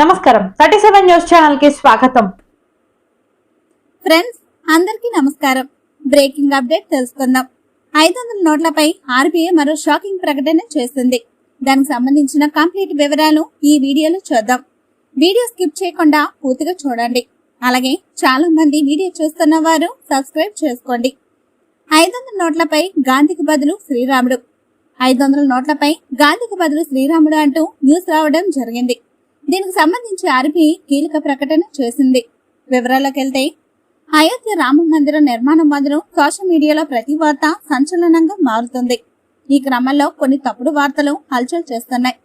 నమస్కారం. Thirty seven news ఛానల్కి స్వాగతం. ఫ్రెండ్స్ అందరికీ నమస్కారం. బ్రేకింగ్ అప్డేట్ తెలుసుకుందాం. ఐదు వందల నోట్లపై ఆర్బీఐ మరో షాకింగ్ ప్రకటన చేసింది. దానికి సంబంధించిన కంప్లీట్ వివరాలు ఈ వీడియోలో చూద్దాం. వీడియో స్కిప్ చేయకుండా పూర్తిగా చూడండి. అలాగే చాలా మంది వీడియో చూస్తున్న వారు సబ్స్క్రైబ్ చేసుకోండి. ఐదు వందల నోట్లపై గాంధీకి బదులు శ్రీరాముడు. ఐదు వందల నోట్లపై గాంధీకి బదులు శ్రీరాముడు అంటూ న్యూస్ రావడం జరిగింది. దీనికి సంబంధించి ఆర్బీఐ కీలక ప్రకటన చేసింది. వివరాలకెళ్తే వెళ్తే అయోధ్య రామ మందిరం నిర్మాణం మొదలు సోషల్ మీడియాలో ప్రతి వార్త సంచలనంగా మారుతుంది. ఈ క్రమంలో కొన్ని తప్పుడు వార్తలు హల్చల్ చేస్తున్నాయి.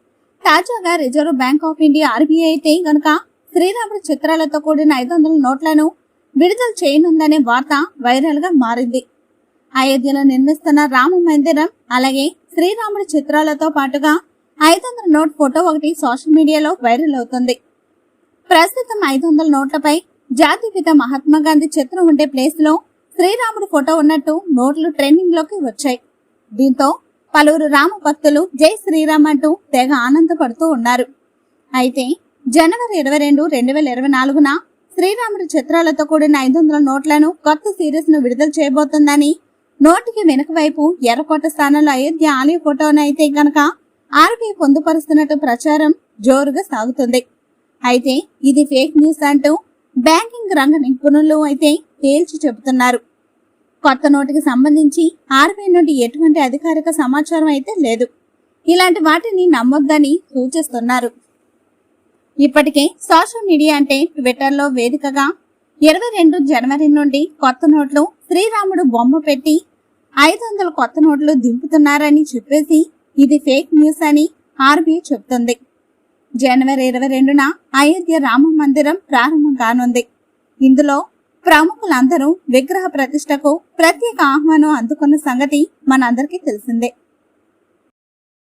తాజాగా reserve bank of India RBI అయితే గనుక శ్రీరాముడు చిత్రాలతో కూడిన ఐదు వందల నోట్లను విడుదల చేయనుందనే వార్త వైరల్గా మారింది. అయోధ్యలో నిర్మిస్తున్న రామ మందిరం అలాగే శ్రీరాముడి చిత్రాలతో పాటుగా ఐదు వందల నోట్ ఫోటో ఒకటి సోషల్ మీడియాలో వైరల్ అవుతుంది. ప్రస్తుతం ఐదు వందల నోట్లపై జాతిపిత మహాత్మా గాంధీ చిత్రం ఉండే ప్లేస్లో శ్రీరాముడు ఫోటో ఉన్నట్టు నోట్లు ట్రెండింగ్లోకి వచ్చాయి. దీంతో పలువురు రామ భక్తులు జై శ్రీరామ్ అంటూ తెగ ఆనందపడుతూ ఉన్నారు. అయితే జనవరి ఇరవై రెండు రెండు వేల ఇరవై నాలుగున శ్రీరాముడి చిత్రాలతో కూడిన ఐదు వందల నోట్లను కొత్త సిరీస్ను విడుదల చేయబోతుందని నోటికి వెనుక వైపు ఎర్రకోట స్థానంలో అయోధ్య ఆలయ ఫోటోను అయితే గనక ఆర్బీఐ పొందుపరుస్తున్నట్టు ప్రచారం జోరుగా సాగుతుంది. అయితే ఇది ఫేక్ న్యూస్ అంటూ బ్యాంకింగ్ రంగ నిపుణులు అయితే తేల్చి చెబుతున్నారు. కొత్త నోటుకి సంబంధించి ఆర్బీఐ నుండి ఎటువంటి అధికారిక సమాచారం అయితే లేదు. ఇలాంటి వాటిని నమ్మొద్దని సూచిస్తున్నారు. ఇప్పటికే సోషల్ మీడియా అంటే ట్విట్టర్లో వేదికగా ఇరవై రెండు జనవరి నుండి కొత్త నోట్లు శ్రీరాముడు బొమ్మ పెట్టి ఐదు వందల కొత్త నోట్లు దింపుతున్నారని చెప్పేసి ఇది ఫేక్ న్యూస్ అని ఆర్బీఐ చెబుతుంది జనవరి ఇరవై రెండున అయోధ్య రామ మందిరం ప్రారంభం కానుంది. ఇందులో ప్రముఖులందరూ విగ్రహ ప్రతిష్టకు ప్రత్యేక ఆహ్వానం అందుకున్న సంగతి మనందరికీ తెలిసిందే.